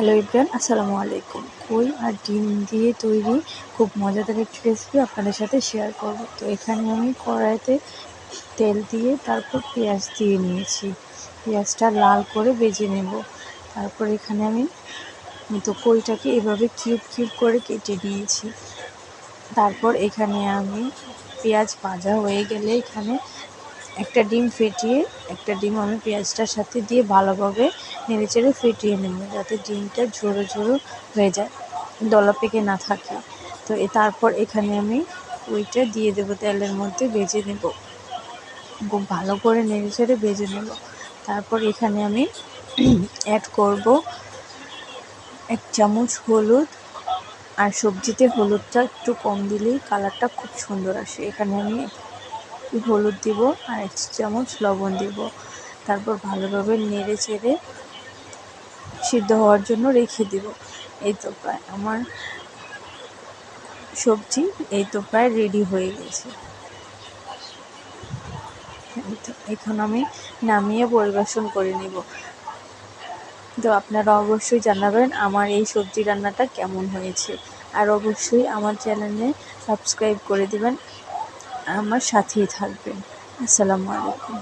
Hello Ibran, আসসালামু আলাইকুম। কই আর ডিম দিয়ে তৈরি খুব মজাদার একটি রেসিপি আপনাদের সাথে শেয়ার করব। তো এখানে আমি কড়াইতে তেল দিয়ে তারপর পেঁয়াজ দিয়ে নিয়েছি। পেঁয়াজটা লাল করে বেজে নেব। তারপর এখানে আমি তো কইটাকে এভাবে কিউব কিউব করে কেটে নিয়েছি। তারপর এখানে আমি পেঁয়াজ ভাজা হয়ে গেলে এখানে একটা ডিম ফেটিয়ে, একটা ডিম আমি পেঁয়াজটার সাথে দিয়ে ভালোভাবে নেড়েচেড়ে ফেটিয়ে নেব যাতে ডিমটা ঝোড়ো ঝোড়ো হয়ে যায়, দলা পেকে না থাকে। তো তারপর এখানে আমি ওইটা দিয়ে দেবো তেলের মধ্যে, ভেজে নেব। খুব ভালো করে নেড়েচেড়ে ভেজে নেব। তারপর এখানে আমি অ্যাড করব এক চামচ হলুদ আর সবজিতে হলুদটা একটু কম দিলেই কালারটা খুব সুন্দর আসে। এখানে আমি হলুদ দিব আর এক চামচ লবণ দিব। তারপর ভালোভাবে নেড়ে চেড়ে সিদ্ধ হওয়ার জন্য রেখে দিব। এই তো প্রায় আমার সবজি, এই তো প্রায় রেডি হয়ে গেছে। এখন আমি নামিয়ে পরিবেশন করে নিব। তো আপনারা অবশ্যই জানাবেন আমার এই সবজি রান্নাটা কেমন হয়েছে। আর অবশ্যই আমার চ্যানেলে সাবস্ক্রাইব করে দেবেন। আমার সাথেই থাকবেন। আসসালামু আলাইকুম।